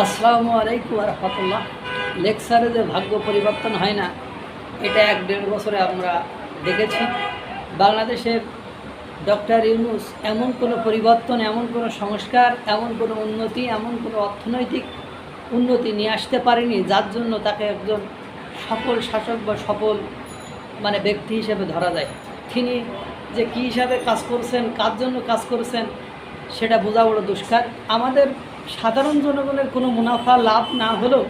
আসসালামু আলাইকুম রহমতুল্লাহ। লেকচারে যে ভাগ্য পরিবর্তন হয় না, এটা এক দেড় বছরে আমরা দেখেছি। বাংলাদেশের ডক্টর ইউনুস এমন কোনো পরিবর্তন, এমন কোনো সংস্কার, এমন কোনো উন্নতি, এমন কোনো অর্থনৈতিক উন্নতি নিয়ে আসতে পারেনি, যার জন্য তাকে একজন সফল শাসক বা সফল মানে ব্যক্তি হিসেবে ধরা যায়। তিনি যে কী হিসাবে কাজ করছেন, কার জন্য কাজ করছেন, সেটা বোঝা বড় দুষ্কার। আমাদের সাধারণ জনগণের কোনো মুনাফা লাভ না হলেও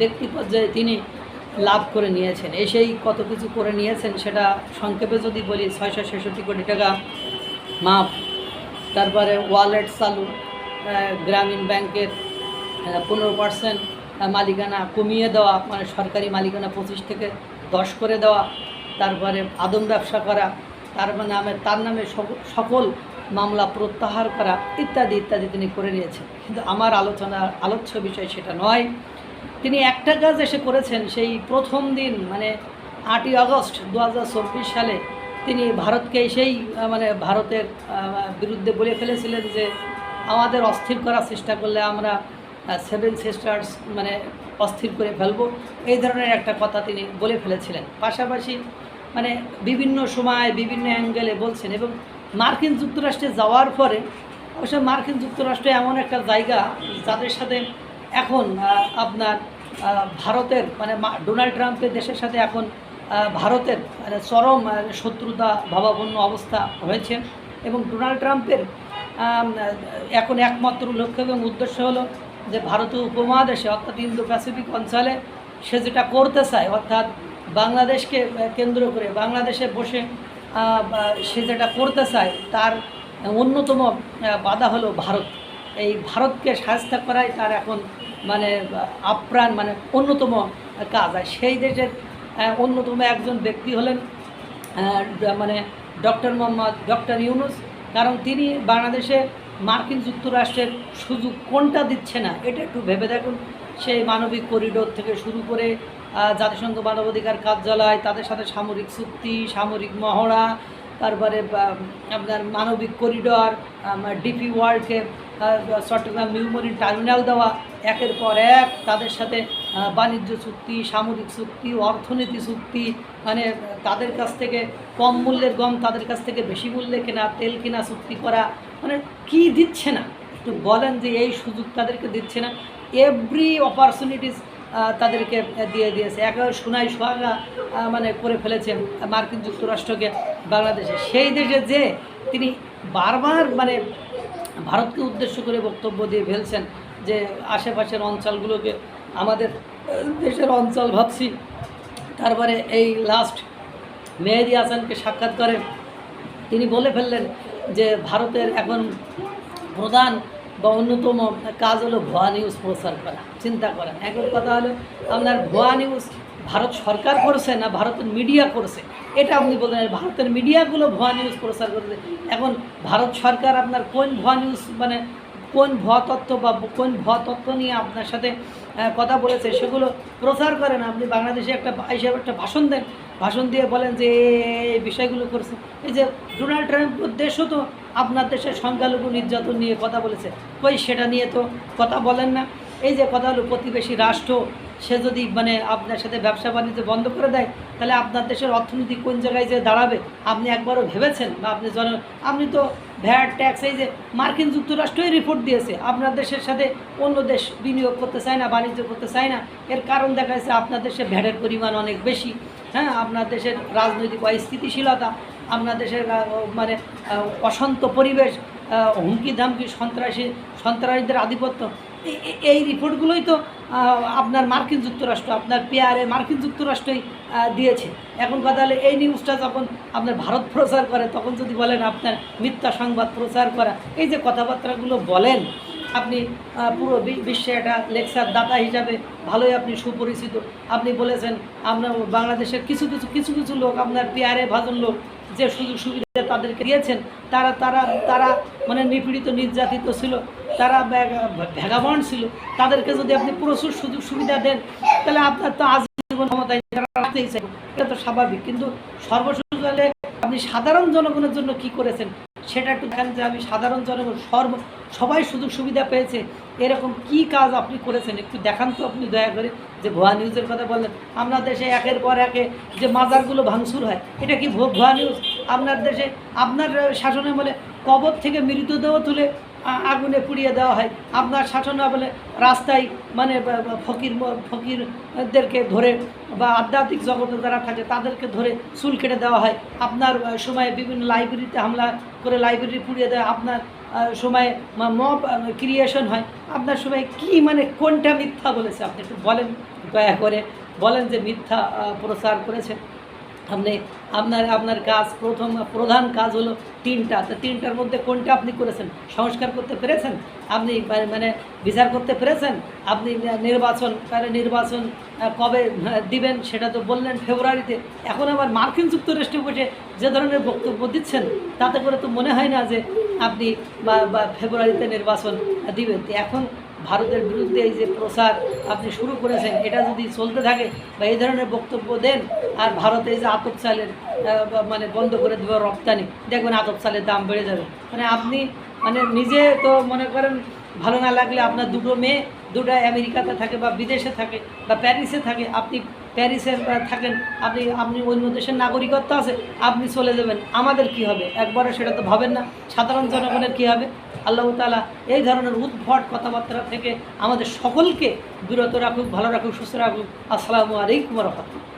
ব্যক্তি পর্যায়ে তিনি লাভ করে নিয়েছেন। এসেই কত কিছু করে নিয়েছেন সেটা সংক্ষেপে যদি বলি, ছয়শো ছেষট্টি কোটি টাকা মাপ তারপরে ওয়ালেট চালু গ্রামীণ ব্যাংকের পনেরো পার্সেন্ট মালিকানা কমিয়ে দেওয়া মানে সরকারি মালিকানা পঁচিশ থেকে দশ করে দেওয়া। তারপরে আদম ব্যবসা করা তার মানে নামে তার নামে সকল মামলা প্রত্যাহার করা ইত্যাদি ইত্যাদি তিনি করে নিয়েছেন। কিন্তু আমার আলোচনা, আলোচ্য বিষয় সেটা নয়। তিনি একটা কাজ এসে করেছেন, সেই প্রথম দিন মানে আটই আগস্ট দু হাজার চব্বিশ সালে তিনি ভারতকে সেই মানে ভারতের বিরুদ্ধে বলে ফেলেছিলেন যে আমাদের অস্থির করার চেষ্টা করলে আমরা সেভেন সিস্টার্স মানে অস্থির করে ফেলব। এই ধরনের একটা কথা তিনি বলে ফেলেছিলেন। পাশাপাশি মানে বিভিন্ন সময় বিভিন্ন অ্যাঙ্গেলে বলছেন এবং মার্কিন যুক্তরাষ্ট্রে যাওয়ার পরে অবশ্য মার্কিন যুক্তরাষ্ট্র এমন একটা জায়গা যাদের সাথে এখন আপনার ভারতের মানে ডোনাল্ড ট্রাম্পের দেশের সাথে এখন ভারতের মানে চরম শত্রুতা ভাবাপন্ন অবস্থা হয়েছে এবং ডোনাল্ড ট্রাম্পের এখন একমাত্র লক্ষ্য এবং উদ্দেশ্য হলো যে ভারতীয় উপমহাদেশে, অর্থাৎ ইন্দো প্যাসিফিক অঞ্চলে সে যেটা করতে চায়, অর্থাৎ বাংলাদেশকে কেন্দ্র করে বাংলাদেশে বসে সে যেটা করতে চায়, তার অন্যতম বাধা হলো ভারত। এই ভারতকে সাহায্য করাই তার এখন মানে আপ্রাণ মানে অন্যতম কাজ। আর সেই দেশের অন্যতম একজন ব্যক্তি হলেন মানে ডক্টর মোহাম্মদ, ডক্টর ইউনুস। কারণ তিনি বাংলাদেশে মার্কিন যুক্তরাষ্ট্রের সুযোগ কোনটা দিচ্ছে না, এটা একটু ভেবে দেখুন। সেই মানবিক করিডোর থেকে শুরু করে জাতিসংঘ মানবাধিকার কার্যালয়, তাদের সাথে সামরিক চুক্তি, সামরিক মহড়া, তারপরে আপনার মানবিক করিডর ডিপি ওয়ার্ল্ডকে চট্টগ্রাম নিউমরিন টার্মিনাল দেওয়া, একের পর এক তাদের সাথে বাণিজ্য চুক্তি, সামরিক চুক্তি, অর্থনীতি চুক্তি মানে তাদের কাছ থেকে কম মূল্যের গম, তাদের কাছ থেকে বেশি মূল্যে কেনা, তেল কেনা চুক্তি করা মানে কি দিচ্ছে না? একটু বলেন যে এই সুযোগ তাদেরকে দিচ্ছে না। এভরি অপরচুনিটিস তাদেরকে দিয়ে দিয়েছে। একেবারে সোনাই সোহাগা মানে করে ফেলেছেন মার্কিন যুক্তরাষ্ট্রকে বাংলাদেশে। সেই দেশে যে তিনি বারবার মানে ভারতকে উদ্দেশ্য করে বক্তব্য দিয়ে ফেলছেন যে আশেপাশের অঞ্চলগুলোকে, আমাদের দেশের অঞ্চল ভাবছি, তারপরে এই লাস্ট মেহেদি হাসানকে সাক্ষাৎ করে তিনি বলে ফেললেন যে ভারতের এখন প্রধান বা অন্যতম কাজ হলো ভুয়া নিউজ প্রচার করা, চিন্তা করেন এখন কথা হলো, আপনার ভুয়া নিউজ ভারত সরকার করছে না ভারতের মিডিয়া করছে? এটা আপনি বললেন ভারতের মিডিয়াগুলো ভুয়া নিউজ প্রচার করছে। এখন ভারত সরকার আপনার কোন ভুয়া নিউজ মানে কোন ভুয়া তথ্য বা কোন ভুয়া তথ্য নিয়ে আপনার সাথে কথা বলেছে, সেগুলো প্রচার করেন আপনি বাংলাদেশে একটা হিসেবে একটা ভাষণ দেন ভাষণ দিয়ে বলেন যে এই বিষয়গুলো করছে। এই যে ডোনাল্ড ট্রাম্পের দেশও তো আপনার দেশের সংখ্যালঘু নির্যাতন নিয়ে কথা বলেছে। কই সেটা নিয়ে তো কথা বলেন না। এই যে কথা হলো প্রতিবেশী রাষ্ট্র, সে যদি মানে আপনার সাথে ব্যবসা বাণিজ্য বন্ধ করে দেয়, তাহলে আপনার দেশের অর্থনীতি কোন জায়গায় যে দাঁড়াবে? আপনি একবারও ভেবেছেন? বা আপনি জন, আপনি তো ভ্যাট, ট্যাক্স, এই যে মার্কিন যুক্তরাষ্ট্রই রিপোর্ট দিয়েছে, আপনার দেশের সাথে অন্য দেশ বিনিয়োগ করতে চায় না, বাণিজ্য করতে চায় না। এর কারণ দেখা যাচ্ছে আপনার দেশে ভ্যাটের পরিমাণ অনেক বেশি। হ্যাঁ আপনার দেশের রাজনৈতিক অস্থিতিশীলতা আপনার দেশের মানে অশান্ত পরিবেশ হুমকি ধামকি, সন্ত্রাসী, সন্ত্রাসীদের আধিপত্য এই- রিপোর্টগুলোই তো আপনার মার্কিন যুক্তরাষ্ট্র, আপনার পেয়ারে মার্কিন যুক্তরাষ্ট্রই দিয়েছে। এখন কথা হলে, এই নিউজটা যখন আপনার ভারত প্রচার করে, তখন যদি বলেন আপনার মিথ্যা সংবাদ প্রচার করা, এই যে কথাবার্তাগুলো বলেন আপনি পুরো বিশ্বে একটা লেকচার দাতা হিসাবে ভালোই আপনি সুপরিচিত। আপনি বলেছেন আপনার বাংলাদেশের কিছু কিছু কিছু কিছু লোক, আপনার পেয়ারে ভাজন লোক যে সুযোগ সুবিধা তাদেরকে দিয়েছেন, তারা তারা তারা মানে নিপীড়িত, নির্যাতিত ছিল, তারা ভেগাবন ছিল। তাদেরকে যদি আপনি প্রচুর সুযোগ সুবিধা দেন, তাহলে আপনার তো আজীবন ক্ষমতায় রাখতেই চাইবে। এটা তো স্বাভাবিক। কিন্তু সর্বশেষ আপনি সাধারণ জনগণের জন্য কি করেছেন? সেটা একটু দেখেন যে আমি সাধারণ জনগণ, সর্ব সবাই সুযোগ সুবিধা পেয়েছে। এরকম কি কাজ আপনি করেছেন? একটু দেখান তো আপনি দয়া করে যে ভুয়া নিউজের কথা বললেন। আপনার দেশে একের পর একে যে মাজারগুলো ভাঙচুর হয়, এটা কি ভুয়া নিউজ আপনার দেশে আপনার শাসনে বলে কবর থেকে মৃতদেহ তুলে আগুনে পুড়িয়ে দেওয়া হয়। আপনার শাসনা বলে রাস্তায় মানে ফকির ফকিরদেরকে ধরে বা আধ্যাত্মিক জগতে যারা থাকে তাদেরকে ধরে চুল কেটে দেওয়া হয়। আপনার সময়ে বিভিন্ন লাইব্রেরিতে হামলা করে লাইব্রেরি পুড়িয়ে দেওয়া আপনার সময়ে মব ক্রিয়েশন হয়। আপনার সময় কি মানে কোনটা মিথ্যা বলেছে? আপনি একটু বলেন, দয়া করে বলেন যে মিথ্যা প্রচার করেছে। আপনি আপনার আপনার কাজ প্রথম প্রধান কাজ হলো তিনটা। তো তিনটার মধ্যে কোনটা আপনি করেছেন? সংস্কার করতে পেরেছেন? আপনি মানে- মানে বিচার করতে পেরেছেন? আপনি নির্বাচন তাহলে নির্বাচন কবে আহ, দিবেন? সেটা তো বললেন ফেব্রুয়ারিতে। এখন আবার মার্কিন যুক্তরাষ্ট্রে বসে যে ধরনের বক্তব্য দিচ্ছেন, তাতে করে তো মনে হয় না যে আপনি বা ফেব্রুয়ারিতে নির্বাচন দিবেন। এখন ভারতের বিরুদ্ধে এই যে প্রচার আপনি শুরু করেছেন, এটা যদি চলতে থাকে বা এই ধরনের বক্তব্য দেন, আর ভারতে এই যে আতপ চালের মানে বন্ধ করে দেবে রপ্তানি, দেখবেন আতপ চালের দাম বেড়ে যাবে। মানে আপনি মানে নিজে তো মনে করেন, ভালো না লাগলে আপনার দুটো মেয়ে দুটো আমেরিকাতে থাকে বা বিদেশে থাকে বা প্যারিসে থাকে, আপনি প্যারিসে আহ, থাকেন আপনি আপনি অন্য দেশের নাগরিকত্ব আছে আপনি চলে যাবেন। আমাদের কি হবে? একবারে সেটা তো ভাবেন না। সাধারণ জনগণের কি হবে? আল্লাহ তালা এই ধরনের উদ্ভট কথাবার্তা থেকে আমাদের সকলকে বিরত রাখুক ভালো রাখুক সুস্থ রাখুক। আসসালামু আলাইকুম রহমতুল্লাহ।